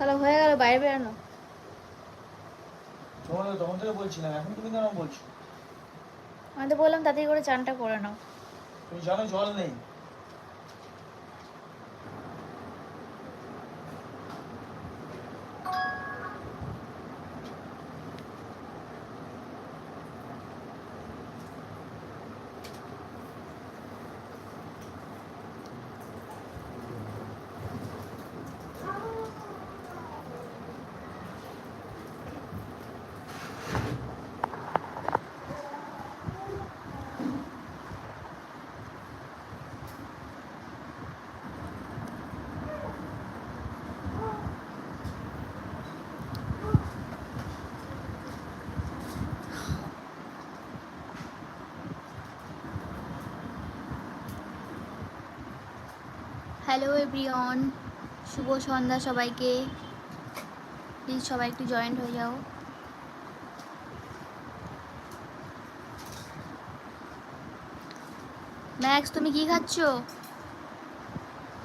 তাহলে হয়ে গেল বাইরে বেরানো। তোমাদের তখন থেকে বলছিলাম এখন তুমি কেন বলছো? আমি তো বললাম তাড়াতাড়ি করে চানটা করে নাও। তুমি জানো জল নেই। হ্যালো এভরিওন শুভ সন্ধ্যা সবাইকে। প্লিজ সবাই একটু জয়েন্ট হয়ে যাও। ম্যাক্স তুমি কি খাচ্ছ?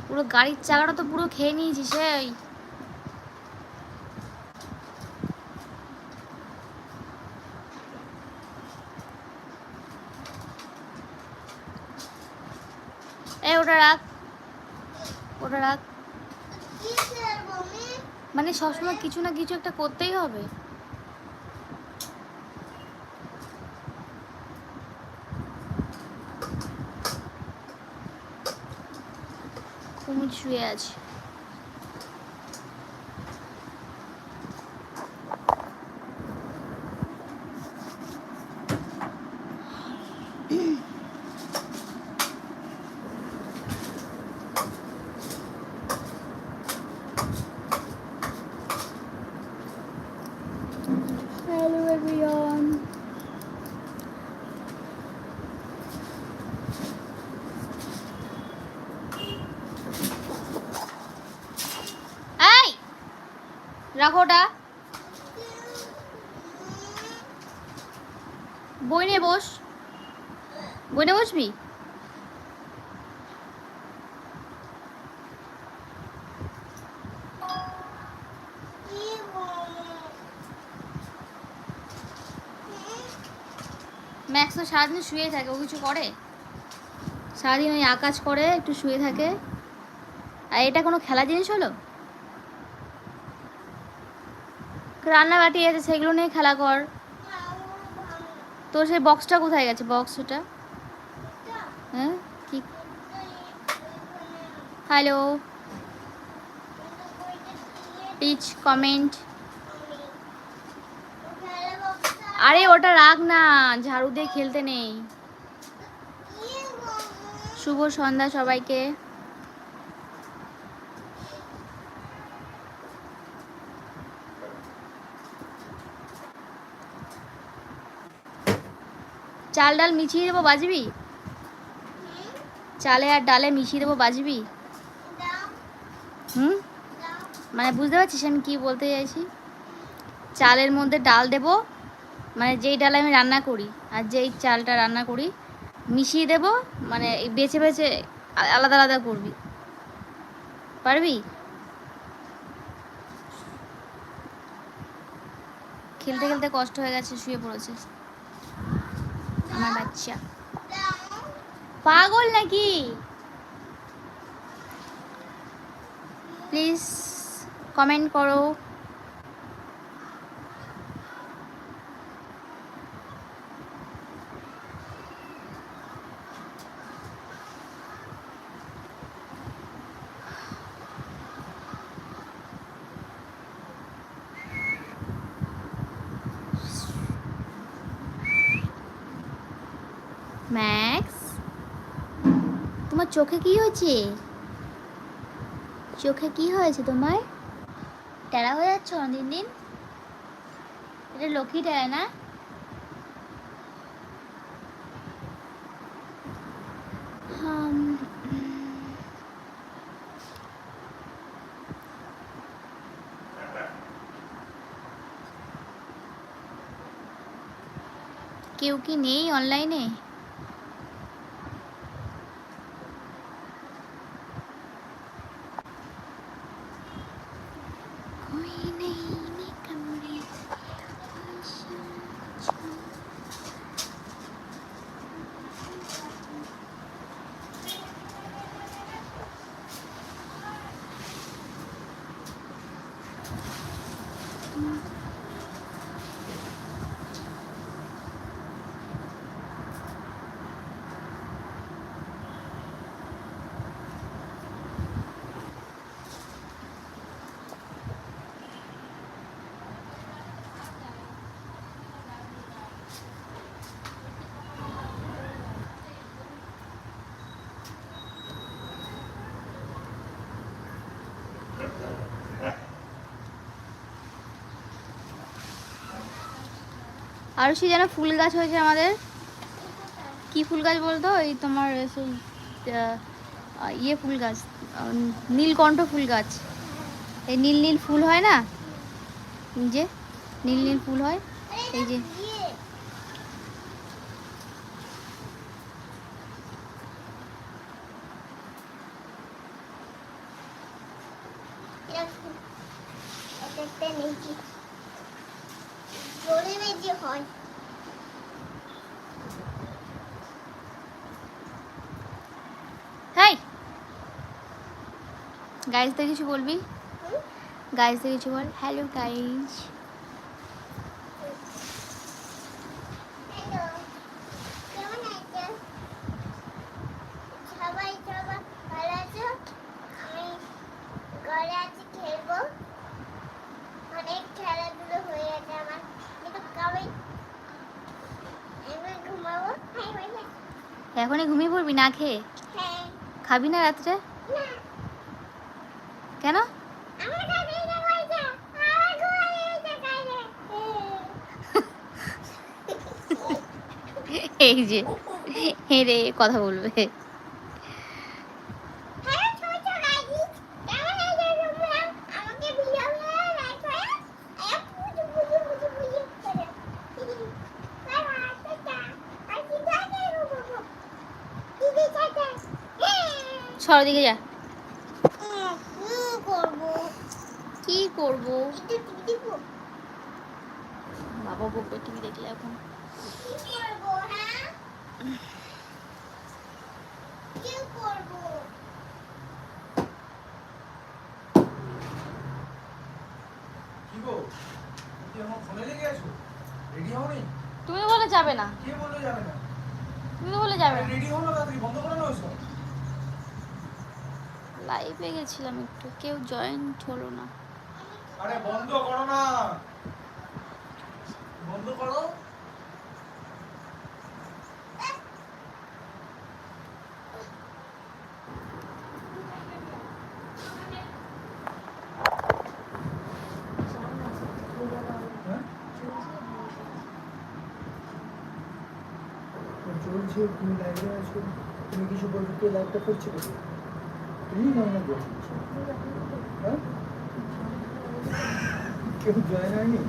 পুরো গাড়ির চাকাটা তো পুরো খেয়ে নিয়েছিস সেই। এই, ওটা রাখ। ওটা রাখ। মানে সবসময় কিছু না কিছু একটা করতেই হবে। কুমির শুয়ে আছে হ্যালো এভরিওয়ান এই রাখো ওটা। বই নিয়ে বস। বই নিয়ে বসবি? ম্যাক্স তো সারাদিন শুয়ে থাকে, ও কিছু করে? সারাদিন ওই আকাশ করে, একটু শুয়ে থাকে। আর এটা কোনো খেলা জিনিস হলো? রান্না বাটি আছে, সেগুলো নিয়ে খেলা কর। তোর সেই বক্সটা কোথায় গেছে? বক্সটা হ্যাঁ? কি? হ্যালো প্লিজ কমেন্ট আরে, ওটা রাখ না, ঝাড়ু দিয়ে খেলতে নেই। শুভ সন্ধ্যা সবাইকে। চাল ডাল মিশিয়ে দেবো বাজবি? চালে আর ডালে মিশিয়ে দেবো বাজবি? হুম? মানে বুঝতে পারছিস আমি কি বলতে চাইছি? চালের মধ্যে ডাল দেবো মানে যেই ডাল আমি রান্না করি আর যেই চালটা রান্না করি, মিশিয়ে দেবো মানে বেছে বেছে আলাদা আলাদা করবি। পারবি? খেলতে খেলতে কষ্ট হয়ে গেছে, শুয়ে পড়েছে আমার বাচ্চা। পাগল নাকি? প্লিজ কমেন্ট করো। ম্যাক্স? তোমার চোখে কি হয়েছে? চোখে কি হয়েছে তোমার? টেরা হয়ে যাচ্ছ দিন দিন? এটা লক্ষ্মী টেরা না? কেউ কি নেই অনলাইনে? আরও সে যেন ফুল গাছ হয়েছে আমাদের। কি ফুল গাছ বলতো? এই তোমার ইয়ে ফুল গাছ নীলকণ্ঠ ফুল গাছ। এই নীল নীল ফুল হয় না? যে, নীল নীল ফুল হয়। এই যে। একটা নেই জোরে বেজে হয় হাই গাইজদের কিছু বলবি? গাইজদের কিছু বল। হ্যালো গাইজ হ্যালো কেমন আছো সবাই সবাই ভালো আছো আমি ঘরে আছি খেলব অনেক খেলাধুলো হয়ে গেছে আমার কিন্তু কবে এবার ঘুমাবো হ্যাঁ বলে এখনই ঘুমিয়ে পড়বি? না খেয়ে? খাবি না রাত্রে? কেন? এই যে হেরে কথা বলবে হ্যাঁ ছোট গাইজি কেমন আছো তোমরা আমাকে ভিডিও করে লাইক করে এক পুজো পুজো পুজো পুজো করে বাই বাই টাটা আর কি থাকে রুবো দিদি টাটা সর দিকে যা। কি করব? বাবা বকবে টিভি দেখলে এখন। তুমি বলে যাবে না। কে বলল যাবে না? তুমি বলে যাবে না। রেডি না বন্ধ করে লাইভে গেছিলাম একটু, কেউ জয়েন্ট হলো না। আরে বন্ধ করো না। বন্ধ করো। হ্যাঁ? চলছে, তুমি লাইভে আছো। তুমি কিছু বলতে লাইভটা করছে? তুমি নয় না বলছো কেউ জয়েন হয়নি